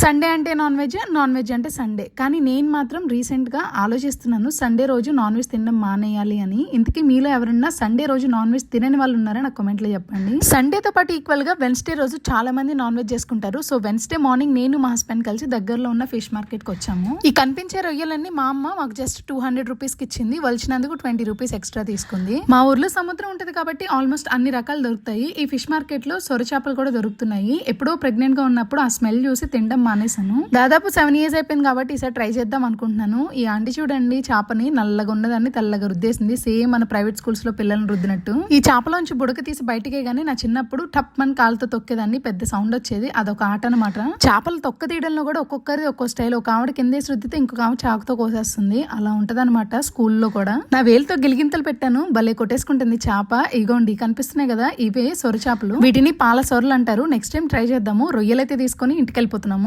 Sunday అంటే non veg non veg అంటే Sunday కానీ నేను మాత్రం రీసెంట్గా ఆలోచిస్తున్నాను సండే రోజు నాన్ వెజ్ తినడం మానేయాలి అని. ఇంతకీ మీలో ఎవరన్నా సండే రోజు నాన్ వెజ్ తినని వాళ్ళు ఉన్నారా? నాకు కమెంట్లో చెప్పండి. సండేతో పాటు ఈక్వల్గా వెన్స్డే రోజు చాలా మంది నాన్ వెజ్ చేసుకుంటారు. సో వెన్స్డే మార్నింగ్ నేను మా హస్బెండ్ కలిసి దగ్గరలో ఉన్న ఫిష్ మార్కెట్కి వచ్చాము. ఈ కనిపించే రొయ్యలన్నీ మా అమ్మ మాకు జస్ట్ టూ హండ్రెడ్ రూపీస్కి ఇచ్చింది. వలిచినందుకు ట్వంటీ రూపీస్ ఎక్స్ట్రా తీసుకుంది. మా ఊర్లో సముద్రం ఉంటుంది కాబట్టి ఆల్మోస్ట్ అన్ని రకాలు దొరుకుతాయి. ఈ ఫిష్ మార్కెట్లో సొర చేపలు కూడా దొరుకుతున్నాయి. ఎప్పుడో ప్రెగ్నెంట్గా ఉన్నప్పుడు ఆ స్మెల్ చూసి తినడం మానేశాను. దాదాపు సెవెన్ ఇయర్స్ అయిపోయింది కాబట్టి ఈసారి ట్రై చేద్దాం అనుకుంటున్నాను. ఈ ఆంటీ చూడండి చేపని నల్లగా ఉన్నదాన్ని తెల్లగా రుద్దేసింది. సేమ్ మన ప్రైవేట్ స్కూల్స్లో పిల్లల్ని రుద్దినట్టు. ఈ చేపలోంచి బుడక తీసి బయటకే గానీ నా చిన్నప్పుడు టప్ మన కాలుతో తొక్కేదాన్ని పెద్ద సౌండ్ వచ్చేది. అదొక ఆట అనమాట చేపలు తొక్క తీయడంలో కూడా ఒక్కొక్కరి ఒక్కో స్టైల్ ఒక ఆవిడ కిందేసి రుద్దితే ఇంకొక ఆవిడ చాకుతో కోసేస్తుంది. అలా ఉంటదన్నమాట స్కూల్లో కూడా. నా వేలుతో గిలిగింతలు పెట్టాను. భలే కొట్టేసుకుంటుంది చేప. ఇగోండి కనిపిస్తున్నాయి కదా ఇవే సొర చేపలు. వీటిని పాల సొరలు అంటారు. నెక్స్ట్ టైం ట్రై చేద్దాము. రొయ్యలైతే తీసుకొని ఇంటికి వెళ్ళిపోతున్నాము